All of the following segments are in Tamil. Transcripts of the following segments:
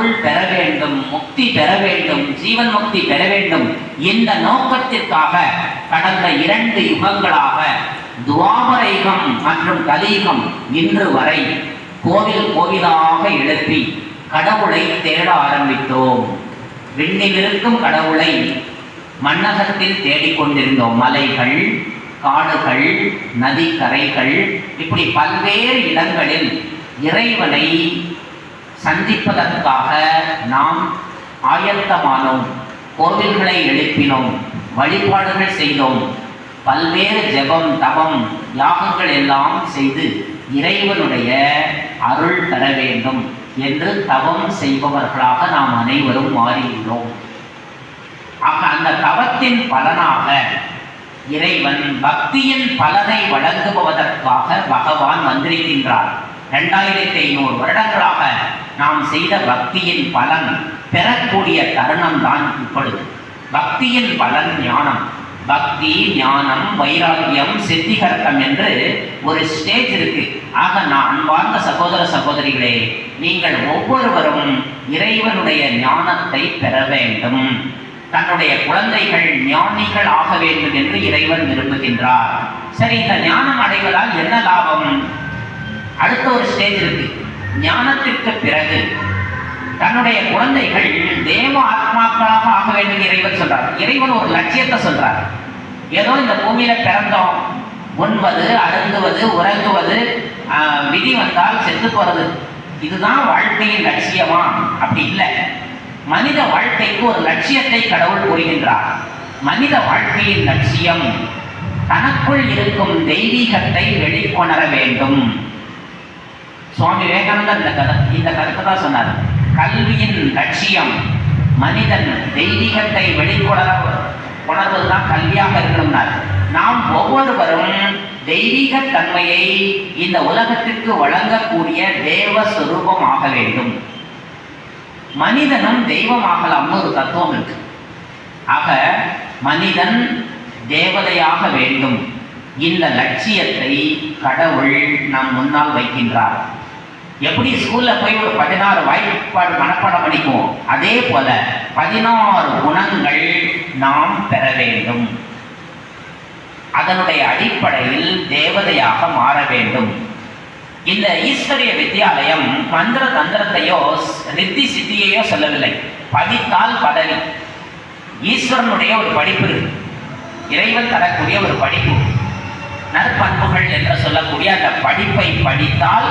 அருள் பெற வேண்டும் முக்தி பெற வேண்டும் ஜீவன் முக்தி பெற வேண்டும் இந்த நோக்கத்திற்காக கடந்த இரண்டு யுகங்களாக துவாபர யுகம் மற்றும் கலியுகம் இன்று வரை கோவில் கோவிலாக எழுப்பி கடவுளை தேட ஆரம்பித்தோம். விண்ணில் இருக்கும் கடவுளை மன்னகத்தில் தேடிக்கொண்டிருந்தோம் மலைகள் காடுகள் நதிக்கரைகள் இப்படி பல்வேறு இடங்களில் இறைவனை சந்திப்பதற்காக நாம் ஆயத்தமானோம் கோவில்களை எழுப்பினோம் வழிபாடுகள் செய்தோம் பல்வேறு ஜெபம் தவம் யாகங்கள் எல்லாம் செய்து இறைவனுடைய அருள் பெற வேண்டும் என்று தவம் செய்பவர்களாக நாம் அனைவரும் மாறியுள்ளோம். ஆக அந்த தவத்தின் பலனாக இறைவன் பக்தியின் பலனை வழங்குவதற்காக பகவான் வந்திருக்கின்றார். இரண்டாயிரத்தி ஐநூறு வருடங்களாக நாம் செய்த பக்தியின் பலன் பெறக்கூடிய தருணம் தான் இப்பொழுது. பக்தியின் பலன் ஞானம். பக்தி ஞானம் வைராக்கியம் சித்திகர்த்தம் என்று ஒரு ஸ்டேஜ் இருக்கு. ஆக நான் அன்பார்ந்த சகோதர சகோதரிகளே நீங்கள் ஒவ்வொருவரும் இறைவனுடைய ஞானத்தை பெற வேண்டும். தன்னுடைய குழந்தைகள் ஞானிகள் ஆக வேண்டும் என்று இறைவன் விரும்புகின்றார். சரி இந்த ஞானம் அடைவதால் என்ன லாபம்? அடுத்த ஒரு ஸ்டேஜ் இருக்கு. ஞானத்திற்கு பிறகு தன்னுடைய குழந்தைகள் தேவ ஆத்மாக்களாக ஆக வேண்டும் இறைவன் சொல்றார். இறைவன் ஒரு லட்சியத்தை சொல்றார். ஏதோ இந்த பூமியில பிறந்தோம். உண்பது அருந்துவது உறங்குவது விதி வந்தால் செத்து போறது. இதுதான் வாழ்க்கையின் லட்சியமா? அப்படி இல்லை. மனித வாழ்க்கைக்கு ஒரு லட்சியத்தை கடவுள் கூறுகின்றார். மனித வாழ்க்கையின் லட்சியம் தனக்குள் இருக்கும் தெய்வீகத்தை வெளிக்கொணர வேண்டும். சுவாமி விவேகானந்தர் இந்த கதை இந்த கருத்தை தான் சொன்னார். கல்வியின் லட்சியம் மனிதன் தெய்வீகத்தை வெளிக்கொணர உணர்வதுதான் கல்வியாக இருக்கணும்னார். நாம் ஒவ்வொருவரும் தெய்வீக தன்மையை இந்த உலகத்திற்கு வழங்கக்கூடிய தேவ சுரூபம் ஆக வேண்டும். மனிதனும் தெய்வமாகலாம்னு ஒரு தத்துவம் இருக்கு. ஆக மனிதன் தேவதையாக வேண்டும். இந்த லட்சியத்தை கடவுள் நம் முன்னால் வைக்கின்றார். எப்படி ஸ்கூல்ல போய் ஒரு பதினாறு வாய்ப்பாடு மனப்பாடம் படிக்குவோம் அதே போல பதினாறு குணங்கள் நாம் பெற வேண்டும். அதனுடைய அடிப்படையில் தேவதையாக மாற வேண்டும். இந்த ஈஸ்வரிய வித்யாலயம் மந்திர தந்திரத்தையோ ரித்தி சித்தியையோ சொல்லவில்லை. படித்தால் பதவி. ஈஸ்வரனுடைய ஒரு படிப்பு இறைவன் தரக்கூடிய ஒரு படிப்பு. நற்பண்புகள் என்று சொல்லக்கூடிய அந்த படிப்பை படித்தால்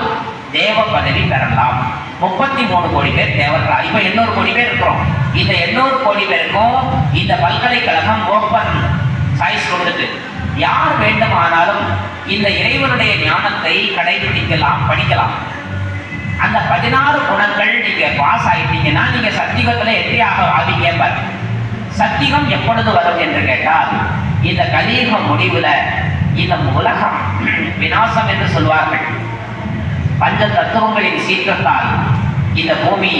தேவ பதவி பெறலாம். முப்பத்தி மூணு கோடி பேர் தேவர்களா? இப்ப எண்ணூறு கோடி பேர் இருக்கிறோம். இந்த எண்ணூறு கோடி பேருக்கும் இந்த பல்கலைக்கழகம் ஓப்பன் சாய்ஸ் கொடுத்துட்டு யார் வேண்டுமானாலும் இந்த இறைவனுடைய ஞானத்தை கடைபிடிக்கலாம் படிக்கலாம். அந்த பதினாறு குணங்கள் நீங்க பாஸ் ஆயிட்டீங்கன்னா நீங்க சத்தியகத்துல எட்டி ஆக ஆவீங்க பாரு. சத்தியம் எப்பொழுது வரும் என்று கேட்டால் இந்த கலீக முடிவுல இந்த உலகம் விநாசம் என்று சொல்வார்கள். பஞ்ச தத்துவங்களின் சீற்றத்தால் இந்த பூமி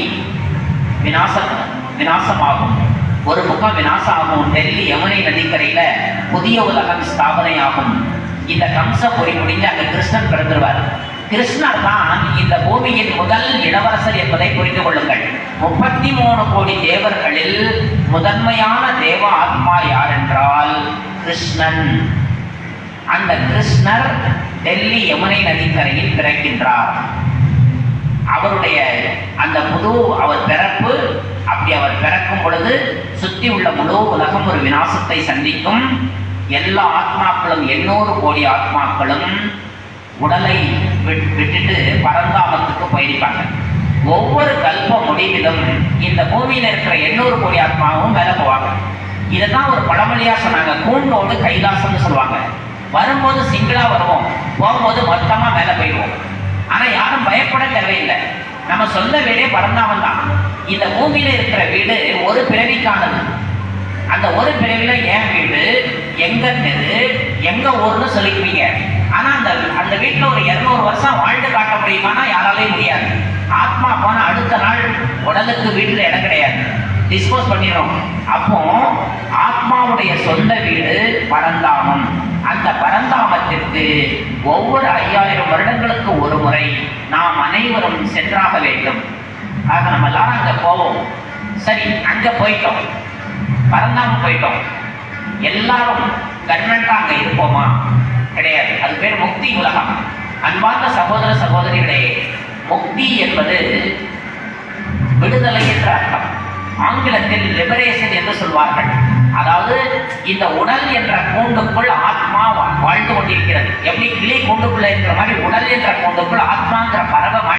விநாசம் விநாசமாகும். ஒரு முகம் விநாசமாகும். டெல்லி யமுனை நதிக்கரையில புதிய உலகம் ஸ்தாபனையாகும். இந்த கம்சபுரி முடிஞ்சு அங்க கிருஷ்ணன் பிறந்துருவார். கிருஷ்ணர் தான் இந்த பூமியின் முதல் இளவரசர் என்பதை புரிந்து கொள்ளுங்கள். முப்பத்தி மூணு கோடி தேவர்களில் முதன்மையான தேவ ஆத்மா யார் என்றால் கிருஷ்ணன். அந்த கிருஷ்ணர் டெல்லி யமுனை நதிக்கரையில் பிறக்கின்றார். அவருடைய அந்த முழு அவர் பிறப்பு அப்படி அவர் பிறக்கும் பொழுது சுற்றி உள்ள முழு உலகம் ஒரு விநாசத்தை சந்திக்கும். எல்லா ஆத்மாக்களும் எண்ணூறு கோடி ஆத்மாக்களும் உடலை விட்- விட்டுட்டு பரந்தாமத்துக்கு போயிருப்பாங்க. ஒவ்வொரு கல்ப முடிவிலும் இந்த பூமியில் இருக்கிற எண்ணூறு கோடி ஆத்மாவும் மேலே போவாங்க. இதுதான் ஒரு பழமொழியா சொன்னாங்க. கூண்டோடு கைலாசம்னு சொல்லுவாங்க. வரும்போது சிங்கிளாக வருவோம். போகும்போது மொத்தமாக மேலே போயிடுவோம். ஆனால் யாரும் பயப்பட தேவையில்லை. நம்ம சொந்த வீடே பறந்தாமல் தான். இந்த பூமியில் இருக்கிற வீடு ஒரு பிறவிக்கானது. அந்த ஒரு பிறவியில் என் வீடு? எங்க தெரு எங்க ஊர்னு சொல்லிக்குவீங்க. ஆனால் அந்த அந்த வீட்டில் ஒரு இரநூறு வருஷம் வாழ்ந்து காட்ட முடியுமானா யாராலையும் முடியாது. ஆத்மா போன அடுத்த நாள் உடலுக்கு வீட்டில் இடம் கிடையாது. டிஸ்போஸ் பண்ணிடும் அப்போ ஆத்மாவுடைய சொந்த வீடு பரந்தாமம் அந்த பரந்தாமத்திற்கு ஒவ்வொரு ஐயாயிரம் வருடங்களுக்கு ஒரு முறை நாம் அனைவரும் சென்றாக வேண்டும். ஆக நம்ம எல்லாரும் அங்கே போவோம். சரி அங்கே போயிட்டோம். பரந்தாம போயிட்டோம். எல்லாரும் கர்மெண்டாக அங்கே இருப்போமா? கிடையாது. அது பேர் முக்தி உலகம். அன்பார்ந்த சகோதர சகோதரிகளே முக்தி என்பது விடுதலை என்ற அர்த்தம். ஆங்கிலத்தில் லிபரேஷன் என்று சொல்வார்கள். அதாவது இந்த உடல் என்ற கூண்டுக்குள் ஆத்மா வாழ்ந்து கொண்டிருக்கிறது. எப்படி கிளி கூண்டுக்குள்ள இருக்கிற மாதிரி உடல் என்ற கூண்டுக்குள் ஆத்மாங்கிற பறவை